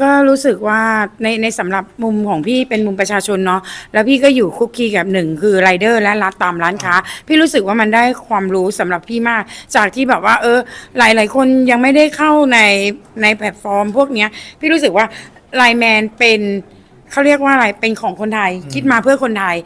ก็รู้สึกว่าในในสำหรับมุมของพี่เป็นมุมประชาชนเนาะแล้วพี่ก็อยู่คุกคีกับหนึ่งคือไรเดอร์และร้านตามร้านค้า พี่รู้สึกว่ามันได้ความรู้สำหรับพี่มาก จากที่แบบว่า เออ หลายหลายคนยังไม่ได้เข้าในในแพลตฟอร์มพวกเนี้ย พี่รู้สึกว่าไลแมนเป็นเขาเรียกว่าอะไรเป็นของคนไทย คิดมาเพื่อคนไทย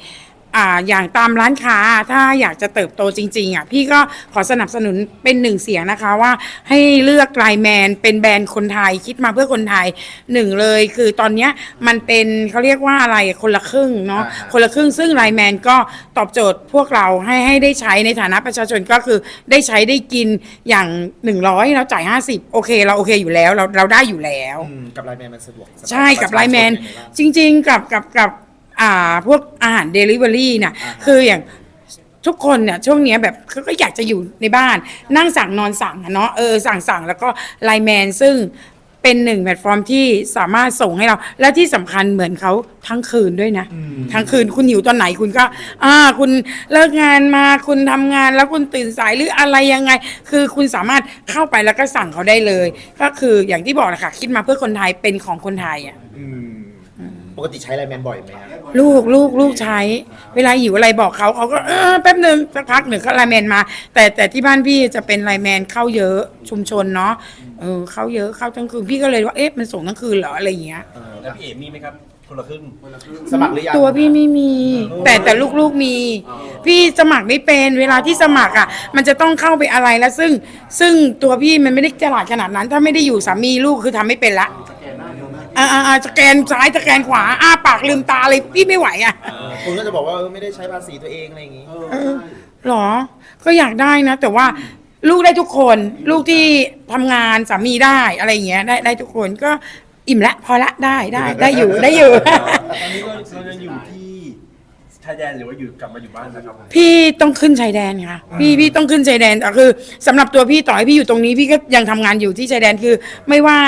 อ่าอย่างตามร้านค้าถ้าอยากจะเติบโตจริง ๆอะพี่ก็ขอสนับสนุนเป็นหนึ่งเสียงนะคะว่าให้เลือกไลแมนเป็นแบรนด์คนไทยคิดมาเพื่อคนไทยหนึ่งเลยคือตอนเนี้ยมันเป็นเขาเรียกว่าอะไรคนละครึ่งเนาะอ่าฮะคนละครึ่งซึ่งไลแมนก็ตอบโจทย์พวกเราให้ให้ได้ใช้ในฐานะประชาชนก็คือได้ใช้ได้กินอย่าง 100แล้วจ่าย 50 โอเค เราโอเคอยู่แล้วเราเราได้อยู่แล้ว อืมกับไลน์แมนมันสะดวกสำหรับใช่กับไลน์แมนประชาชยังไงบ้าง จริง ๆ กับกับกับ อ่าพวกอาหารเดลิเวอรี่น่ะอ่าฮะคืออย่างทุกคนเนี่ยช่วงเนี้ยแบบเขาก็อยากจะอยู่ในบ้าน นั่งสั่งนอนสั่งอะเนาะเออสั่งสั่งแล้วก็ไลน์แมนซึ่งเป็นหนึ่งแพลตฟอร์มที่สามารถส่งให้เรา และที่สำคัญเหมือนเขาทั้งคืนด้วยนะ ทั้งคืนคุณหิวตอนไหนคุณก็ อ่า คุณเลิกงานมาคุณทำงานแล้วคุณตื่นสายหรืออะไรยังไง คือคุณสามารถเข้าไปแล้วก็สั่งเขาได้เลย ก็คืออย่างที่บอกนะคะคิดมาเพื่อคนไทยเป็นของคนไทยอะ อืม ปกติใช้ไลน์แมนบ่อยไหมครับลูกลูกลูกใช้ เวลาหิวอะไรบอกเขาเขาก็เออแป๊บหนึ่งสักพักหนึ่งก็ไลน์แมนมา แต่แต่ที่บ้านพี่จะเป็นไลน์แมนเข้าเยอะชุมชนเนาะเออเข้าเยอะเข้าทั้งคืนพี่ก็เลยว่าเอ๊ะมันส่งทั้งคืนเหรออะไรอย่างเงี้ย เออแล้วพี่เอ๋มีไหมครับ คนละครึ่งสมัครหรือยังตัวพี่ไม่มี แต่แต่ลูกๆมี พี่สมัครไม่เป็นเวลาที่สมัครอะ มันจะต้องเข้าไปอะไรแล้วซึ่ง ซึ่งตัวพี่มันไม่ได้ฉลาดขนาดนั้น ถ้าไม่ได้อยู่สามีลูกคือทำไม่เป็นละ อ่าอ่าอ่าสแกนซ้ายสแกนขวาอ้าปากลืมตาเลยพี่ไม่ไหวอะคุณก็จะบอกว่าเออไม่ได้ใช้ภาษีตัวเองอะไรอย่างงี้ เออหรอ ก็อยากได้นะ แต่ว่าลูกได้ทุกคน ลูกที่ทำงานสามีได้อะไรอย่างเงี้ยได้ได้ทุกคนก็อิ่มละพอละได้ได้ได้อยู่ได้อยู่ ตอนนี้เราเรายังอยู่ที่ชายแดนหรือว่าอยู่กลับมาอยู่บ้านนะครับพี่ต้องขึ้นชายแดนค่ะ พี่พี่ต้องขึ้นชายแดนแต่คือสำหรับตัวพี่ต่อให้พี่อยู่ตรงนี้พี่ก็ยังทำงานอยู่ที่ชายแดนคือ ไม่ว่า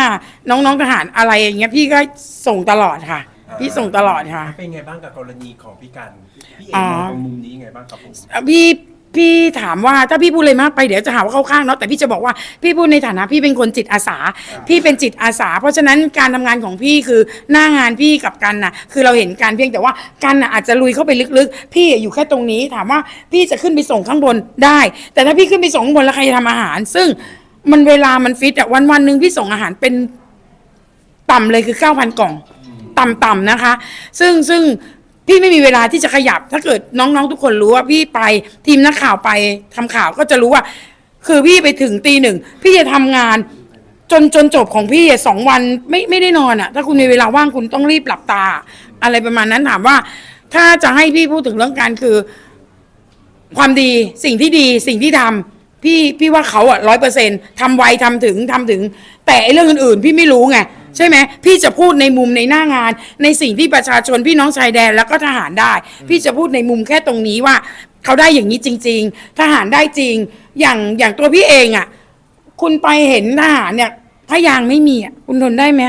น้องๆทหารอะไรอย่างเงี้ยพี่ก็ส่งตลอดค่ะ พี่ส่งตลอดค่ะ เป็นไงบ้างกับกรณีของพี่กันพี่เอ๋อ๋อมองตรงมุมนี้ยังไงบ้างครับผม อะพี่ พี่ถามว่าถ้าพี่พูดเลยมากไปเดี๋ยวจะหาว่าเข้าข้างเนาะแต่พี่จะบอกว่าพี่พูดในฐานะพี่เป็นคนจิตอาสา พี่เป็นจิตอาสา เพราะฉะนั้นการทำงานของพี่คือหน้างานพี่กับกันน่ะ คือเราเห็นการเพียงแต่ว่ากันน่ะอาจจะลุยเข้าไปลึกๆ พี่อยู่แค่ตรงนี้ถามว่าพี่จะขึ้นไปส่งข้างบนได้ แต่ถ้าพี่ขึ้นไปส่งข้างบนแล้วใครจะทำอาหาร ซึ่งมันเวลามันฟิตอะวันวันๆหนึ่งพี่ส่งอาหารเป็น ต่ำเลยคือ 9,000 กล่อง ต่ำๆนะคะ ซึ่งซึ่ง พี่ไม่มีเวลาที่จะขยับ ถ้าเกิดน้องๆทุกคนรู้ว่าพี่ไปทีมนักข่าวไปทำข่าวก็จะรู้ว่า คือพี่ไปถึงตีหนึ่งพี่จะทำงาน จนจนจบของพี่อะสองวันไม่ไม่ได้นอนอะถ้าคุณมีเวลาว่างคุณต้องรีบหลับตา อะไรประมาณนั้นถามว่า ถ้าจะให้พี่พูดถึงเรื่องการคือ ความดีสิ่งที่ดีสิ่งที่ทำพี่พี่ว่าเขาอะร้อยเปอร์เซ็นต์ทำไวทำถึงทำถึง แต่ไอ้เรื่องอื่นๆ พี่ไม่รู้ไง ใช่ไหมพี่จะพูดในมุมในหน้างาน ในสิ่งที่ประชาชนพี่น้องชายแดนแล้วก็ทหารได้ พี่จะพูดในมุมแค่ตรงนี้ว่า เขาได้อย่างนี้จริง ๆ ทหารได้จริง อย่างอย่างตัวพี่เองอะคุณไปเห็นทหารเนี่ยถ้ายางไม่มีอะคุณทนได้ไหม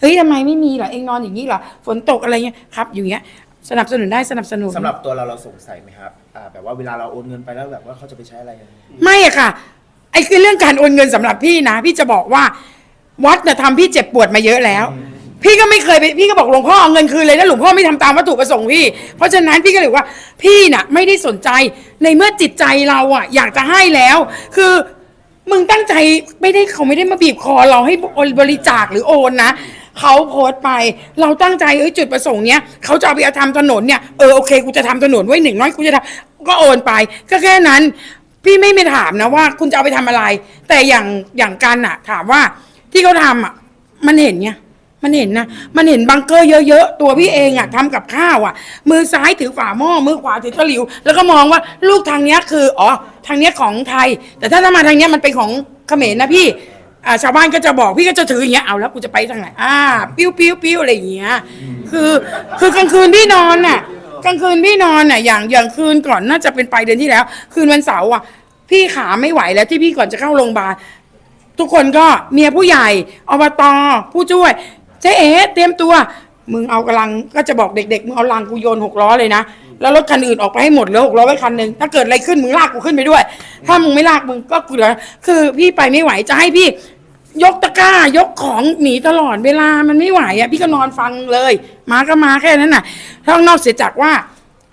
เฮ้ยทำไมไม่มีเหรอเองนอนอย่างนี้เหรอฝนตกอะไรเงี้ยครับ อยู่เงี้ยสนับสนุนได้สนับสนุน สำหรับตัวเราเราสงสัยไหมครับอ่าแบบว่าเวลาเราโอนเงินไปแล้วแบบว่าเขาจะไปใช้อะไรยังไงไม่อะค่ะ ไอ้คือเรื่องการโอนเงินสำหรับพี่นะ พี่จะบอกว่า วัดเนี่ยทำพี่เจ็บปวดมาเยอะแล้ว พี่ก็ไม่เคยไปพี่ก็บอกหลวงพ่อเอาเงินคืนเลยนะหลวงพ่อไม่ทำตามวัตถุประสงค์พี่ เพราะฉะนั้นพี่ก็เลยบอกว่าพี่น่ะไม่ได้สนใจในเมื่อจิตใจเราอะอยากจะให้แล้ว คือมึงตั้งใจไม่ได้เขาไม่ได้มาบีบคอเราให้บริจาคหรือโอนนะเขาโพสต์ไปเราตั้งใจเอ้ยจุดประสงค์เนี้ยเขาจะเอาไปเอาทำถนนเนี่ยเออโอเคกูจะทำถนนไว้หนึ่งน้อยกูจะทำก็โอนไป ก็แค่นั้น พี่ไม่ไม่ถามนะว่าคุณจะเอาไปทำอะไร แต่อย่างอย่างกันอะถามว่า ที่เขาทำอะ มันเห็นไงมันเห็นนะ มันเห็นบังเกอร์เยอะๆ ตัวพี่เองอะทำกับข้าวอะ มือซ้ายถือฝาหม้อ มือขวาถือตะหลิว แล้วก็มองว่าลูกทางเนี้ยคือ อ๋อ ทางเนี้ยของไทย แต่ถ้าถ้ามาทางเนี้ยมันเป็นของเขมรนะพี่อ่าชาวบ้านก็จะบอกพี่ก็จะถืออย่างเงี้ย เอาแล้วกูจะไปทางไหน อ่า ปิ้วปิ้วปิ้วอะไรอย่างเงี้ย คือ คือกลางคืนพี่นอนน่ะ กลางคืนพี่นอนน่ะ อย่าง อย่างคืนก่อนน่าจะเป็นปลายเดือนที่แล้ว คืนวันเสาร์อะ พี่ขาไม่ไหวแล้วที่พี่ก่อนจะเข้าโรงพยาบาล ทุกคนก็เมียผู้ใหญ่อบตผู้ช่วยเจ๊เอ๋เตรียมตัว มึงเอากำลังก็จะบอกเด็กๆมึงเอาลังกูโยนหกล้อเลยนะแล้วรถคันอื่นออกไปให้หมดเหลือหกล้อไว้คันหนึ่งถ้าเกิดอะไรขึ้นมึงลากกูขึ้นไปด้วย ถ้ามึงไม่ลากมึงก็กูเหลือคือพี่ไปไม่ไหวจะให้พี่ ยกตะกร้ายกของหนีตลอดเวลามันไม่ไหวอะพี่ก็นอนฟังเลย มาก็มาแค่นั้นน่ะถ้านอกเสียจากว่า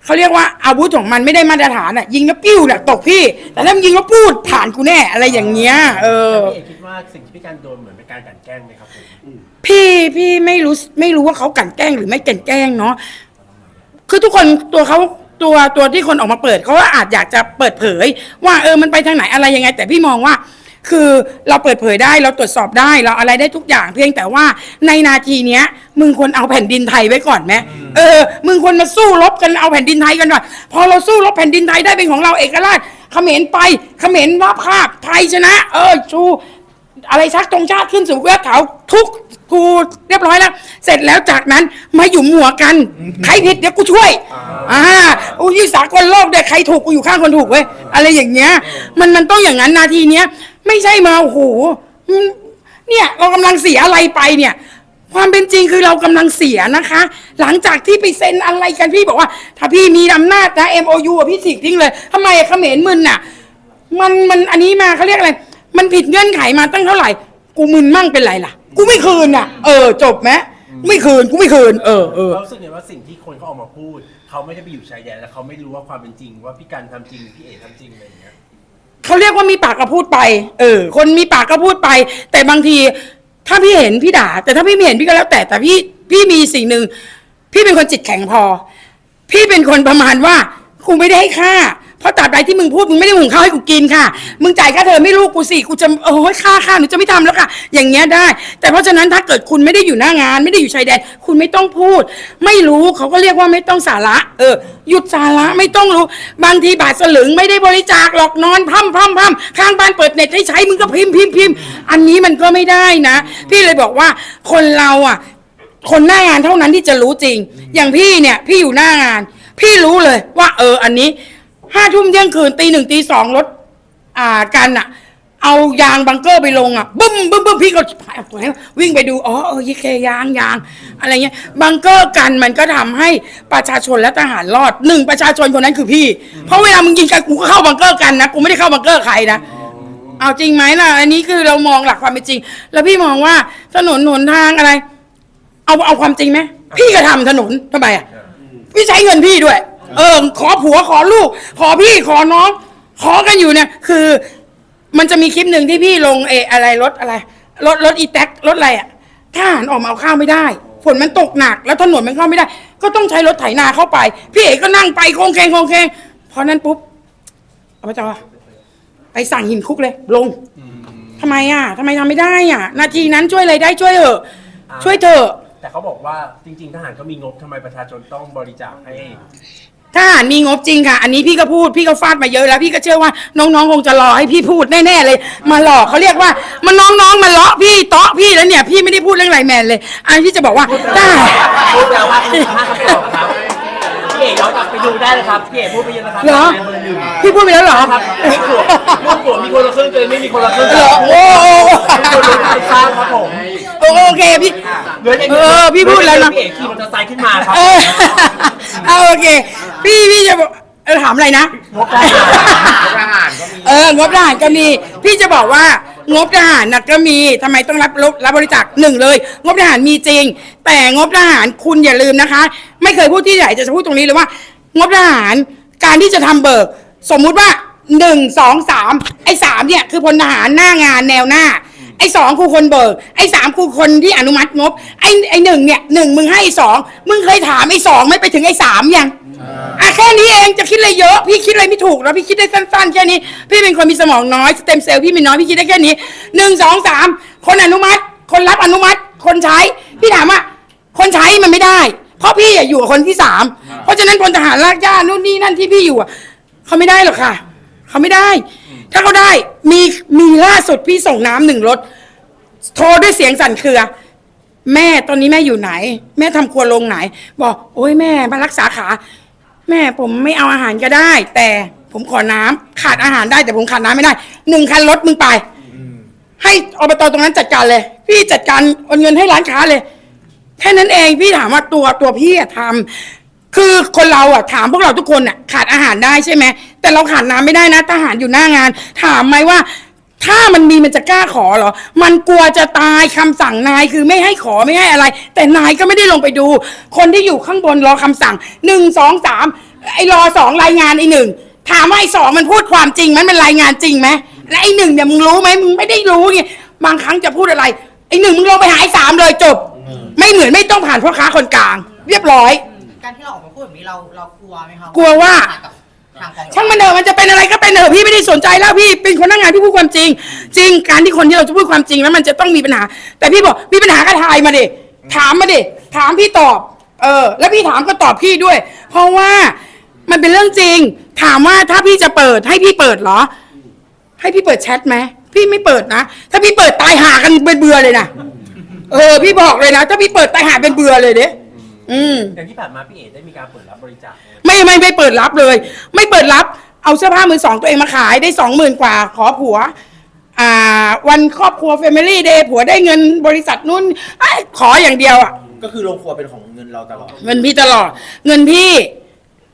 เขาเรียกว่าอาวุธของมันไม่ได้มาตรฐานอะ ยิงแล้วปิ้วเนี่ยตกพี่ แต่ถ้ามันยิงแล้วพูดผ่านกูแน่อะไรอย่างเงี้ย เออ พี่เอกคิดว่าสิ่งที่พี่การโดนเหมือนเป็นการกลั่นแกล้งไหมครับผมพี่พี่ไม่รู้ไม่รู้ว่าเขากลั่นแกล้งหรือไม่กลั่นแกล้งเนาะคือทุกคนตัวเขาตัวตัวที่คนออกมาเปิดเขาว่าอาจอยากจะเปิดเผย ว่าเออมันไปทางไหนอะไรยังไง แต่พี่มองว่า คือเราเปิดเผยได้เราตรวจสอบได้เราอะไรได้ทุกอย่างเพียงแต่ว่าในนาทีเนี้ย มึงควรเอาแผ่นดินไทยไว้ก่อนไหมเออ มึงควรมาสู้รบกันเอาแผ่นดินไทยกันก่อนพอเราสู้รบแผ่นดินไทยได้เป็นของเราเอกราชเขมรไปเขมรรับภาพไทยชนะ เออชูอะไรชักตรงชาติขึ้นสู่ยอดเขาทุกกูเรียบร้อยแล้ว เสร็จแล้วจากนั้นมาหยุมหัวกัน ใครผิดเดี๋ยวกูช่วย อ่าอุ้ยสากลโลกเด็กใครถูกกูอยู่ข้างคนถูกเว้ยอะไรอย่างเงี้ย มันมันต้องอย่างนั้นนาทีเนี้ย ไม่ใช่มาโอ้โหเนี่ยเรากำลังเสียอะไรไปเนี่ย ความเป็นจริงคือเรากำลังเสียนะคะ หลังจากที่ไปเซ็นอะไรกันพี่บอกว่า ถ้าพี่มีอำนาจนะ MOU อะพี่ฉีกทิ้งเลยทำไมเขมรมึนน่ะ มันมันอันนี้มาเขาเรียกอะไร มันผิดเงื่อนไขมาตั้งเท่าไหร่ กูมึนมั่งเป็นไรล่ะ กูไม่คืนอะ เออ จบไหมไม่คืนกูไม่คืนเออเออเขารู้สึกไงว่าสิ่งที่คนเขาออกมาพูด เขาไม่ได้ไปอยู่ชายแดนแล้วเขาไม่รู้ว่าความเป็นจริง ว่าพี่การทำจริงพี่เอกทำจริงอะไรอย่างเงี้ย เขาเรียกว่ามีปากก็พูดไป เออ คนมีปากก็พูดไป แต่บางที ถ้าพี่เห็นพี่ด่า แต่ถ้าพี่ไม่เห็นพี่ก็แล้วแต่แต่พี่พี่มีสิ่งหนึ่งพี่เป็นคนจิตแข็งพอ พี่เป็นคนประมาณว่ากูไม่ได้ให้ค่า ตราบใดที่มึงพูดมึงไม่ได้หุงข้าวให้กูกินค่ะ มึงจ่ายค่าเทอมไม่ลูกกูสิกูจะโอ้ยค่าค่าหนูจะไม่ทำแล้วค่ะ อย่างเงี้ยได้ แต่เพราะฉะนั้นถ้าเกิดคุณไม่ได้อยู่หน้างาน ไม่ได้อยู่ชายแดน คุณไม่ต้องพูด ไม่รู้เขาก็เรียกว่าไม่ต้องสาระ เออ หยุดสาระไม่ต้องรู้ บางทีบาทสลึงไม่ได้บริจาคหรอกนอนพั่มพั่มพั่มข้างบ้านเปิดเน็ตให้ใช้มึงก็พิมพ์พิมพ์พิมพ์อันนี้มันก็ไม่ได้นะ พี่เลยบอกว่าคนเราอะ คนหน้างานเท่านั้นที่จะรู้จริง อย่างพี่เนี่ย พี่อยู่หน้างาน พี่รู้เลยว่า เออ อันนี้ ห้าทุ่มเที่ยงคืนตีหนึ่งตีสองรถอ่ากันอะเอายางบังเกอร์ไปลงอะบึ้มบึ้มบึ้มพี่ก็วิ่งไปดูอ๋อเออยี่เคยางยางอะไรเงี้ยบังเกอร์กันมันก็ทำให้ประชาชนและทหารรอดหนึ่งประชาชนคนนั้นคือพี่ เพราะเวลามึงยิงกันกูก็เข้าบังเกอร์กันนะกูไม่ได้เข้าบังเกอร์ใครนะ เอาจริงไหมล่ะ อันนี้คือเรามองหลักความเป็นจริง แล้วพี่มองว่าถนนหนทางอะไร เอาเอาความจริงไหมพี่ก็ทำถนนทำไมอะพี่ใช้เงินพี่ด้วย เออ ขอผัวขอลูก ขอพี่ขอน้อง ขอกันอยู่เนี่ย คือ มันจะมีคลิปหนึ่งที่พี่ลงเอออะไรรถอะไรรถรถอีแท็กรถอะไรอะทหารออกมาเอาข้าวไม่ได้ฝนมันตกหนัก แล้วถนนมันเข้าไม่ได้ ก็ต้องใช้รถไถนาเข้าไป พี่เอกก็นั่งไปโคงเคงโคงเคงพอนั้นปุ๊บเอาไปจ้าไปสั่งหินคุกเลย ลงทำไมอะทำไมทำไม่ได้อะ นาทีนั้นช่วยอะไรได้ช่วยเถอะช่วยเถอะ แต่เขาบอกว่าจริง ๆ ทหารก็มีงบทำไมประชาชนต้องบริจาคให้ ถ้าหารมีงบจริงค่ะ อันนี้พี่ก็พูด พี่ก็ฟาดมาเยอะแล้ว พี่ก็เชื่อว่าน้องๆคงจะรอให้พี่พูดแน่ๆเลย มาหลอกเขาเรียกว่า มันน้องๆมาเลาะพี่เตาะพี่แล้วเนี่ย พี่ไม่ได้พูดเรื่องไรแมนเลย อันพี่จะบอกว่าได้พูดแล้วว่าคุณภาพคำตอบครับพี่เอกย้อนกลับไปดูได้เลยครับพี่เอกพูดไปเยอะนะครับเหรอในเบอร์หนึ่งพี่พูดไปแล้วเหรอครับไม่กลัวลูกกลัวมีคนละครึ่งเลยไม่มีคนละครึ่งเหรอโอ้โหคนละครึ่งทราบครับผมโอเคพี่เหลืออย่างดียวเออพี่พูดแล้วนะ พี่เอกขี่มอเตอร์ไซค์ขึ้นมาครับเออเอาโอเค พี่พี่จะบอกเออถามอะไรนะ งบทหารทหารก็มี เอองบทหารก็มี พี่จะบอกว่า งบทหารนะก็มีทำไมต้องรับรับรับบริจาคหนึ่งเลย งบทหารมีจริง แต่งบทหารคุณอย่าลืมนะคะ ไม่เคยพูดที่ไหนจะพูดตรงนี้เลยว่า งบทหารการที่จะทำเบิก สมมุติว่าหนึ่งสองสามไอ้สามเนี่ยคือพลทหารหน้างานแนวหน้า ไอ้สองคือคนเบิก ไอ้สามคือคนที่อนุมัติงบ ไอ้ไอ้หนึ่งเนี่ยหนึ่งมึงให้สองมึงเคยถามไอ้สองไม่ไปถึงไอ้สามยังอะแค่นี้เองจะคิดอะไรเยอะ พี่คิดอะไรไม่ถูกแล้วพี่คิดได้สั้นๆแค่นี้ พี่เป็นคนมีสมองน้อยสเต็มเซลล์พี่มีน้อยพี่คิดได้แค่นี้หนึ่งสองสามคนอนุมัติ คนรับอนุมัติ คนใช้ พี่ถามว่า คนใช้มันไม่ได้ เพราะพี่อะอยู่กับคนที่สามเพราะฉะนั้นพลทหารลากย่านู่นนี่นั่นที่พี่อยู่อะเขาไม่ได้หรอกค่ะ เขาไม่ได้ ถ้าเขาได้มีมีล่าสุดพี่ส่งน้ำหนึ่งรถ โทรด้วยเสียงสั่นเครือ แม่ตอนนี้แม่อยู่ไหน แม่ทำครัวลงไหน บอก โอ้ยแม่มารักษาขา แม่ผมไม่เอาอาหารก็ได้ แต่ผมขอน้ำขาดอาหารได้แต่ผมขาดน้ำไม่ได้หนึ่งคันรถมึงไป ให้อบตตรงนั้นจัดการเลย พี่จัดการโอนเงินให้ร้านค้าเลย แค่นั้นเองพี่ถามว่าตัวตัวพี่อะทำ คือคนเราอะถามพวกเราทุกคนอะขาดอาหารได้ใช่ไหมแต่เราขาดน้ำไม่ได้นะทหารอยู่หน้างาน ถามไหมว่าทถ้ามันมีมันจะกล้าขอเหรอ มันกลัวจะตายคำสั่งนายคือไม่ให้ขอไม่ให้อะไร แต่นายก็ไม่ได้ลงไปดู คนที่อยู่ข้างบนรอคำสั่งหนึ่งสองสามไอ้รอสองรายงานไอ้หนึ่งถามว่าไอ้สองมันพูดความจริงไหมมันรายงานจริงไหมและไอ้หนึ่งเนี่ยมึงรู้ไหมมึงไม่ได้รู้ไงบางครั้งจะพูดอะไรไอ้หนึ่งมึงลงไปหาไอ้สามเลยจบ ไม่เหมือนไม่ต้องผ่านพ่อค้าคนกลาง เรียบร้อย การที่เราออกมาพูดแบบนี้เราเรากลัวไหมคะกลัวว่ากับทางกองช่างมันเถอะมันจะเป็นอะไรก็เป็นเถอะพี่ไม่ได้สนใจแล้วพี่เป็นคนนั่งงานพี่พูดความจริง จริงการที่คนที่เราจะพูดความจริงแล้วมันจะต้องมีปัญหา แต่พี่บอกมีปัญหาก็ทายมาดิถามมาดิถามพี่ตอบ เออ แล้วพี่ถามก็ตอบพี่ด้วย เพราะว่ามันเป็นเรื่องจริง ถามว่าถ้าพี่จะเปิดให้พี่เปิดเหรอ ให้พี่เปิดแชทไหมพี่ไม่เปิดนะถ้าพี่เปิดตายหากันเป็นเบื่อเลยนะเออ พี่บอกเลยนะ ถ้าพี่เปิดตายหาเป็นเบื่อเลยเด้ อืม อย่างที่ผ่านมาพี่เอ๋ได้มีการเปิดรับบริจาคไหมไม่ไม่ไม่เปิดรับเลย ไม่เปิดรับ เอาเสื้อผ้ามือสองตัวเองมาขายได้สองหมื่นกว่า ขอผัว อ่า วันครอบครัว Family Day ผัวได้เงินบริษัทนู้นไอ้ยขออย่างเดียวอะ ก็คือโรงครัวเป็นของเงินเราตลอด เงินพี่ตลอด เงินพี่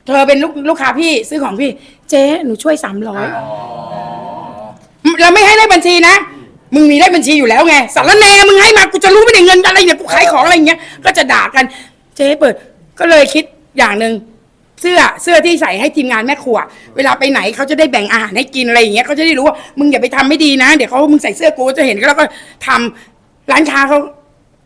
เธอเป็นลูกลูกค้าพี่ซื้อของพี่ เจ๊หนูช่วยสามร้อยเราไม่ให้เลขบัญชีนะ มึงมีเลขบัญชีอยู่แล้วไงสารแหนมึงให้มากูจะรู้ไหมเนี่ยเงินอะไรเนี่ยกูขายของอะไรอย่างเงี้ย ก็จะด่ากัน เจ๊เปิด ก็เลยคิดอย่างหนึ่งเสื้อเสื้อที่ใส่ให้ทีมงานแม่ครัว เวลาไปไหนเขาจะได้แบ่งอาหารให้กินอะไรอย่างเงี้ยเขาจะได้รู้ว่ามึงอย่าไปทำไม่ดีนะ เดี๋ยวเขามึงใส่เสื้อกูจะเห็นแล้วก็ทำร้านค้าเขา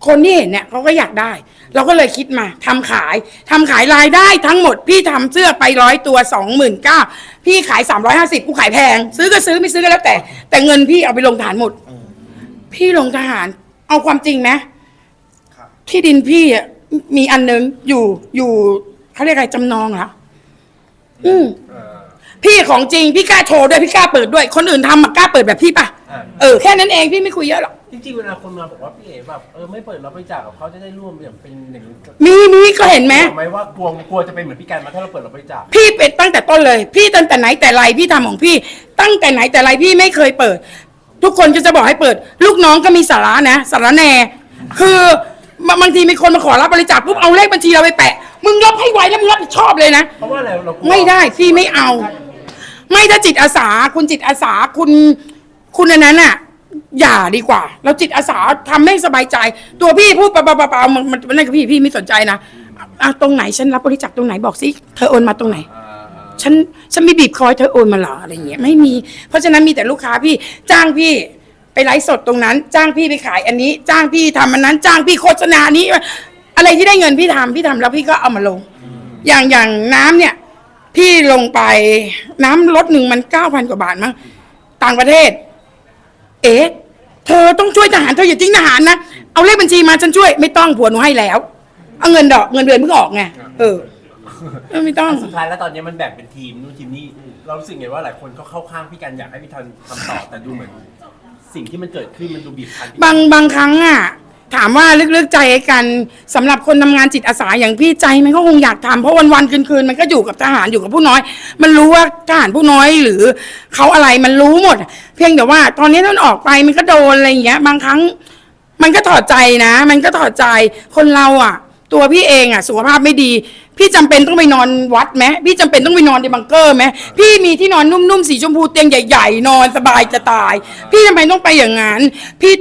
คนที่เห็นเนี่ยเขาก็อยากได้ เราก็เลยคิดมาทำขายทำขายรายได้ทั้งหมด พี่ทำเสื้อไปร้อยตัวสองหมื่นเก้าพี่ขายสามร้อยห้าสิบกูขายแพง ซื้อก็ซื้อไม่ซื้อก็แล้วแต่ แต่เงินพี่เอาไปลงทหารหมด พี่ลงทหาร เอาความจริงไหมครับที่ดินพี่อะ มีอันนึงอยู่อยู่เขาเรียกอะไรจำนองเหรออืมเออพี่ของจริงพี่กล้าโชว์ด้วยพี่กล้าเปิดด้วย คนอื่นทำมากล้าเปิดแบบพี่ปะอ่าเออแค่นั้นเองพี่ไม่คุยเยอะหรอกจริงๆเวลาคนมาบอกว่าพี่เอ๋แบบเออไม่เปิดรับบริจาคกับเขาจะได้ร่วมอย่างเป็นอย่างนี้มีมีก็เห็นไหมบอกไหมว่ากลัวกลัวจะเป็นเหมือนพี่การมาถ้าเราเปิดรับบริจาคพี่เป็นตั้งแต่ต้นเลย พี่ตั้งแต่ไหนแต่ไรพี่ทำของพี่ ตั้งแต่ไหนแต่ไรพี่ไม่เคยเปิด ทุกคนก็จะบอกให้เปิด ลูกน้องก็มีสาระนะสาระแหน่คือ บางบางทีมีคนมาขอรับบริจาคปุ๊บเอาเลขบัญชีเราไปแปะ มึงรับให้ไวแล้วมึงรับผิดชอบเลยนะ เพราะว่าอะไรเรากลัวไม่ได้พี่ไม่เอา ไม่ถ้าจิตอาสา คุณจิตอาสาคุณ คุณอันนั้นน่ะ อย่าดีกว่า เราจิตอาสาทำให้สบายใจ ตัวพี่พูดเปล่าๆเปล่าๆมันมันมันนั่นกับพี่พี่ไม่สนใจนะอะตรงไหนฉันรับบริจาคตรงไหนบอกสิเธอโอนมาตรงไหน อ่าอ่าฉันฉันไม่บีบคอยเธอโอนมาเหรออะไรเงี้ยไม่มี เพราะฉะนั้นมีแต่ลูกค้าพี่จ้างพี่ ไปไลฟ์สดตรงนั้น จ้างพี่ไปขายอันนี้ จ้างพี่ทำอันนั้น จ้างพี่โฆษณานี้ อะไรที่ได้เงินพี่ทำพี่ทำแล้วพี่ก็เอามาลง อย่างอย่างน้ำเนี่ย พี่ลงไปน้ำรถหนึ่งมันเก้าพันกว่าบาทมั้งต่างประเทศ เอ๊ะเธอต้องช่วยทหารเธออย่าทิ้งทหารนะ เอาเลขบัญชีมาฉันช่วย ไม่ต้องผัวหนูให้แล้ว เอาเงินดอกเงินเดือนเพิ่งออกไงเออเออไม่ต้อง สุดท้ายแล้วตอนนี้มันแบ่งเป็นทีมนู่นทีมนี่เรารู้สึกไงว่าหลายคนก็เข้าข้างพี่กันอยากให้พี่ทันทำต่อแต่ดูเหมือน สิ่งที่มันเกิดขึ้นมันดูบีบคั้น บางบางครั้งอะถามว่าลึกๆใจกันสำหรับคนทำงานจิตอาสาอย่างพี่ใจมันก็คงอยากทำเพราะวันวันๆคืนๆมันก็อยู่กับทหารอยู่กับผู้น้อย มันรู้ว่าทหารผู้น้อยหรือเขาอะไรมันรู้หมด เพียงแต่ว่า ตอนนี้ท่านออกไปมันก็โดนอะไรอย่างเงี้ย บางครั้ง มันก็ถอดใจนะ มันก็ถอดใจคนเราอะตัวพี่เองอะสุขภาพไม่ดี พี่จำเป็นต้องไปนอนวัดไหมพี่จำเป็นต้องไปนอนในบังเกอร์ไหมพี่มีที่นอนนุ่มๆสีชมพูเตียงใหญ่ ๆ นอนสบายจะตาย พี่จำเป็นต้องไปอย่างนั้นพี่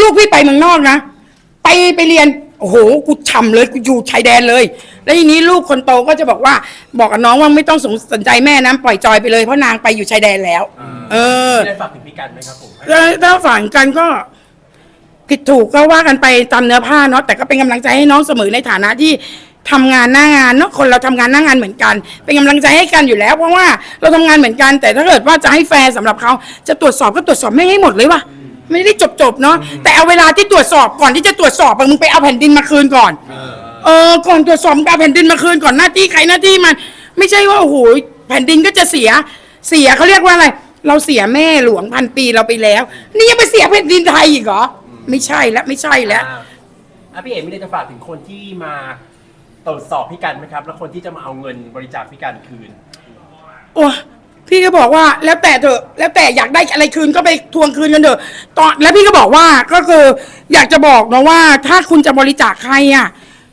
ลูกพี่ไปเมืองนอกนะ ไปไปเรียนโอ้โหกูฉ่ำเลยกูอยู่ชายแดนเลย แล้วทีนี้ลูกคนโตก็จะบอกว่า บอกกับน้องว่าไม่ต้องสงสนใจแม่นะปล่อยจอยไปเลยเพราะนางไปอยู่ชายแดนแล้ว เออ ได้ฝากถึงพี่กันไหมครับผมแล้วถ้าฝังกันก็ผิดถูกก็ว่ากันไปตามเนื้อผ้าเนาะแต่ก็เป็นกำลังใจให้น้องเสมอในฐานะที่ ทำงานหน้างานเนาะคนเราทำงานหน้างานเหมือนกัน เป็นกำลังใจให้กันอยู่แล้ว เพราะว่าเราทำงานเหมือนกัน แต่ถ้าเกิดว่าจะให้แฟร์สำหรับเขาจะตรวจสอบก็ตรวจสอบไม่ให้หมดเลยว่ะไม่ได้จบจบๆเนาะแต่เอาเวลาที่ตรวจสอบก่อนที่จะตรวจสอบอะมึงไปเอาแผ่นดินมาคืนก่อน เออก่อนตรวจสอบมึงเอาแผ่นดินมาคืนก่อนหน้าที่ใครหน้าที่มัน ไม่ใช่ว่าโอ้โหแผ่นดินก็จะเสียเสียเขาเรียกว่าอะไร เราเสียแม่หลวงพันปีเราไปแล้ว นี่ยังไปเสียแผ่นดินไทยอีกเหรอไม่ใช่แล้วไม่ใช่แล้ว อ่าอะพี่เอ๋ไม่ได้จะฝากถึงคนที่มา ตรวจสอบพี่กันไหมครับ แล้วคนที่จะมาเอาเงินบริจาคพี่กันคืน โอ้ยพี่ก็บอกว่าแล้วแต่เถอะแล้วแต่อยากได้อะไรคืนก็ไปทวงคืนกันเถอะตอนแล้วพี่ก็บอกว่าก็คืออยากจะบอกนะว่า ถ้าคุณจะบริจาคใครอะ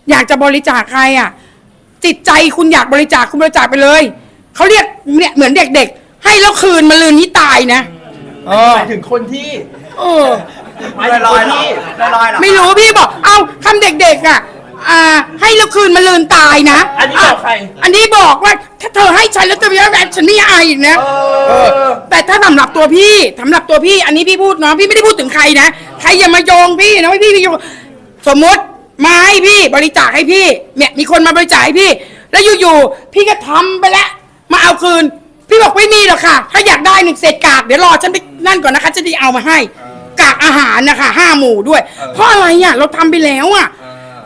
อยากจะบริจาคใครอะ จิตใจคุณอยากบริจาคคุณบริจาคไปเลยเขาเรียกเนี่ยเหมือนเด็กๆ ให้แล้วคืนมาลืนนี้ตายนะเเออหมายถึงคนที่เออ หมายถึงคนที่ ลอยๆเหรอ ไม่รู้พี่บอก เอ้าคำเด็กๆอะ อ่าให้เราคืนมาลืนตายนะอันนี้บอกใครอันนี้บอกว่าถ้าเธอให้ฉันแล้วจะไม่ได้แบบฉันไม่อายอีกนะเออ แต่ถ้าสำหรับตัวพี่สำหรับตัวพี่ อันนี้พี่พูดเนาะพี่ไม่ได้พูดถึงใครนะใครอย่ามาโยงพี่นะว่าพี่พี่โยงสมมติมาให้พี่บริจาคให้พี่เนี่ยมีคนมาบริจาคให้พี่ แล้วอยู่ๆพี่ก็ทำไปแล้วมาเอาคืน พี่บอกไม่มีหรอกค่ะ ถ้าอยากได้หนึ่งเศษกากเดี๋ยวรอฉันไปนั่นก่อนนะคะจะได้เอามาให้ กากอาหารนะคะห้าหมู่ด้วย เพราะอะไรอะเราทำไปแล้วอะ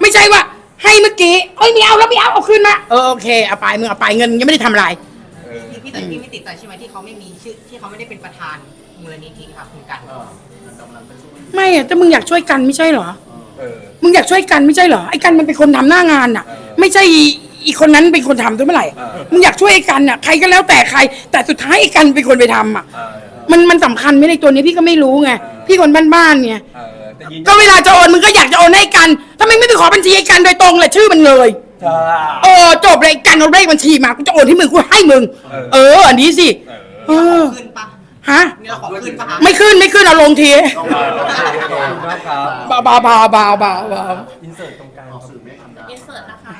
ไม่ใช่ว่าให้เมื่อกี้เอ้ยไม่เอาแล้วไม่เอาเอาคืนมาเออโอเคเอาไปมึงเอาไปเงินยังไม่ได้ทำอะไร พี่พี่แต่พี่ไม่ติดใจใช่ไหมที่เขาไม่มีชื่อที่เขาไม่ได้เป็นประธานมูลนิธิค่ะคุณกันไม่อะแต่มึงอยากช่วยกันไม่ใช่เหรอ เออ มึงอยากช่วยกันไม่ใช่เหรอไอ้กันมันเป็นคนทำหน้างานน่ะ ไม่ใช่อีอีกคนนั้นเป็นคนทำด้วยเมื่อไหร่ เออ มึงอยากช่วยไอ้กันน่ะใครก็แล้วแต่ใคร แต่สุดท้ายไอ้กันเป็นคนไปทำอะ เออ มันมันสำคัญไหมในตัวนี้พี่ก็ไม่รู้ไง พี่คนบ้านๆไง เออ แต่ยืนก็เวลาจะโอนมึงก็อยากจะโอนให้กันทำไมไม่ไปขอบัญชีไอ้กันโดยตรงเลยชื่อมันเลยจ้าเออจบเลยไอ้กันเอาเลขบัญชีมากูจะโอนให้มึงกูให้มึง เออเอออันนี้สิเออเออขึ้นปะฮะ นี่เราขอขึ้นปะคะไม่ขึ้นไม่ขึ้นเอาลงทีขอบคุณมากครับเบาเบาเบาเบาเบาเบาอินเสิร์ตตรงกลางครับ อินเสิร์ตนะคะ